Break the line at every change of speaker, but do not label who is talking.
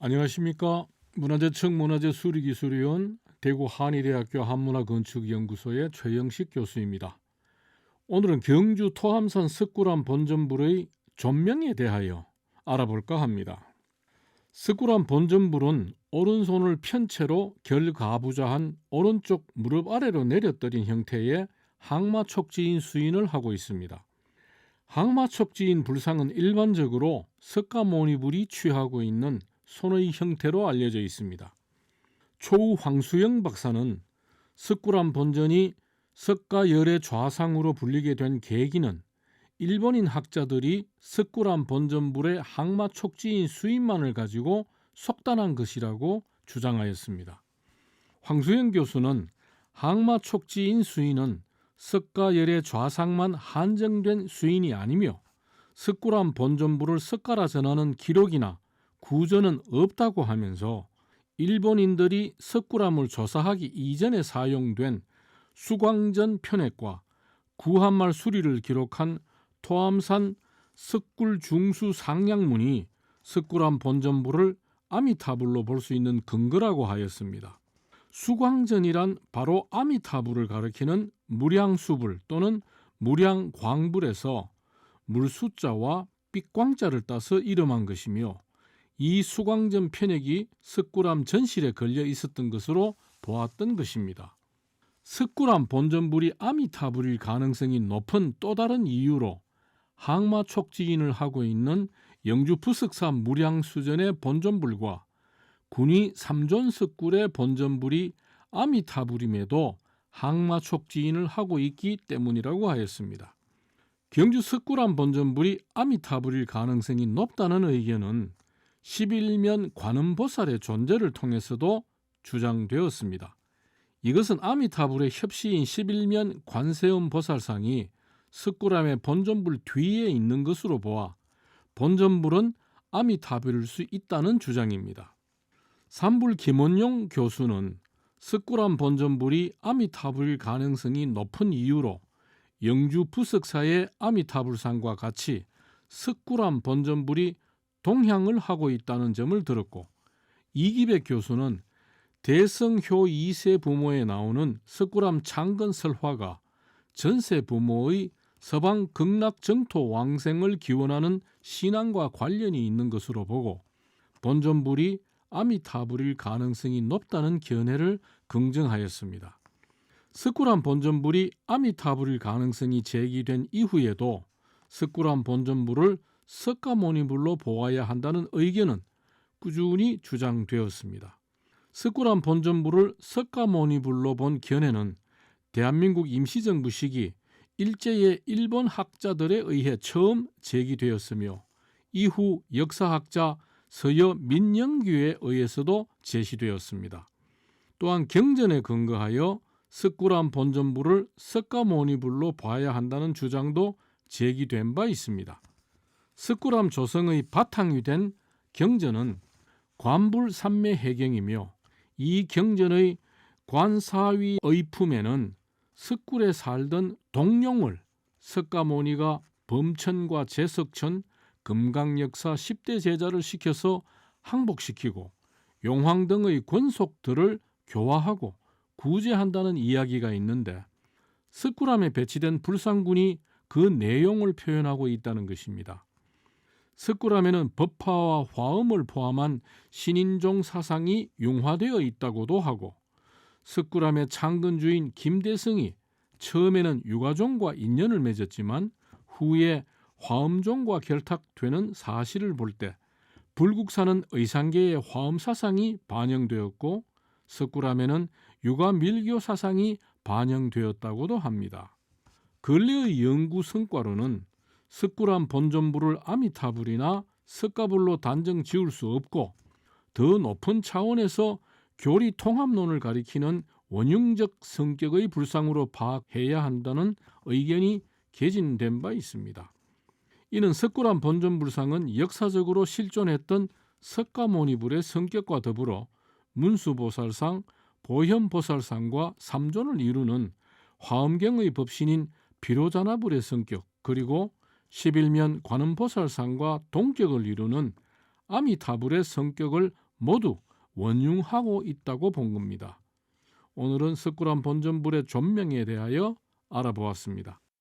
안녕하십니까 문화재청 문화재수리기술위원 대구 한의대학교 한문화건축연구소의 최영식 교수입니다. 오늘은 경주 토함산 석굴암 본전불의 전명에 대하여 알아볼까 합니다. 석굴암 본전불은 오른손을 편 채로 결가부좌한 오른쪽 무릎 아래로 내려뜨린 형태의 항마촉지인 수인을 하고 있습니다. 항마촉지인 불상은 일반적으로 석가모니불이 취하고 있는 손의 형태로 알려져 있습니다. 초우 황수영 박사는 석굴암 본전이 석가열의 좌상으로 불리게 된 계기는 일본인 학자들이 석굴암 본전불의 항마 촉지인 수입만을 가지고 속단한 것이라고 주장하였습니다. 황수영 교수는 항마 촉지인 수인은 석가열의 좌상만 한정된 수인이 아니며 석굴암 본전불을 석가라 전하는 기록이나 구전은 없다고 하면서 일본인들이 석굴암을 조사하기 이전에 사용된 수광전 편액과 구한말 수리를 기록한 토암산 석굴 중수 상량문이 석굴암 본전부를 아미타불로 볼 수 있는 근거라고 하였습니다. 수광전이란 바로 아미타불을 가리키는 무량수불 또는 무량광불에서 물수자와 빛광자를 따서 이름한 것이며 이 수광전 편액이 석굴암 전실에 걸려 있었던 것으로 보았던 것입니다. 석굴암 본전불이 아미타불일 가능성이 높은 또 다른 이유로 항마 촉지인을 하고 있는 영주 부석산 무량수전의 본전불과 군위 삼존 석굴의 본전불이 아미타불임에도 항마 촉지인을 하고 있기 때문이라고 하였습니다. 경주 석굴암 본전불이 아미타불일 가능성이 높다는 의견은 11면 관음보살의 존재를 통해서도 주장되었습니다. 이것은 아미타불의 협시인 11면 관세음 보살상이 석굴암의 본전불 뒤에 있는 것으로 보아 본전불은 아미타불일 수 있다는 주장입니다. 삼불 김원용 교수는 석굴암 본전불이 아미타불일 가능성이 높은 이유로 영주 부석사의 아미타불상과 같이 석굴암 본전불이 동향을 하고 있다는 점을 들었고 이기백 교수는 대성효 2세 부모에 나오는 석굴암 창건 설화가 전세 부모의 서방 극락 정토 왕생을 기원하는 신앙과 관련이 있는 것으로 보고 본전불이 아미타불일 가능성이 높다는 견해를 긍정하였습니다. 석굴암 본전불이 아미타불일 가능성이 제기된 이후에도 석굴암 본전불을 석가모니불로 보아야 한다는 의견은 꾸준히 주장되었습니다. 석굴암 본전부를 석가모니불로 본 견해는 대한민국 임시정부 시기 일제의 일본 학자들에 의해 처음 제기되었으며 이후 역사학자 서여 민영규에 의해서도 제시되었습니다. 또한 경전에 근거하여 석굴암 본전부를 석가모니불로 봐야 한다는 주장도 제기된 바 있습니다. 석굴암 조성의 바탕이 된 경전은 관불 삼매 해경이며 이 경전의 관사위 의품에는 석굴에 살던 동룡을 석가모니가 범천과 제석천, 금강역사 10대 제자를 시켜서 항복시키고 용황 등의 권속들을 교화하고 구제한다는 이야기가 있는데 석굴암에 배치된 불상군이 그 내용을 표현하고 있다는 것입니다. 석굴암에는 법화와 화음을 포함한 신인종 사상이 융화되어 있다고도 하고 석굴암의 창건주인 김대성이 처음에는 유가종과 인연을 맺었지만 후에 화음종과 결탁되는 사실을 볼 때 불국사는 의상계의 화음 사상이 반영되었고 석굴암에는 유가 밀교 사상이 반영되었다고도 합니다. 근래의 연구 성과로는 석굴암 본전부를 아미타불이나 석가불로 단정 지을 수 없고 더 높은 차원에서 교리 통합론을 가리키는 원흉적 성격의 불상으로 파악해야 한다는 의견이 개진된 바 있습니다. 이는 석굴암 본전불상은 역사적으로 실존했던 석가모니불의 성격과 더불어 문수보살상, 보현보살상과 삼존을 이루는 화엄경의 법신인 비로자나불의 성격 그리고 11면 관음보살상과 동격을 이루는 아미타불의 성격을 모두 원융하고 있다고 본 겁니다. 오늘은 석굴암 본전불의 존명에 대하여 알아보았습니다.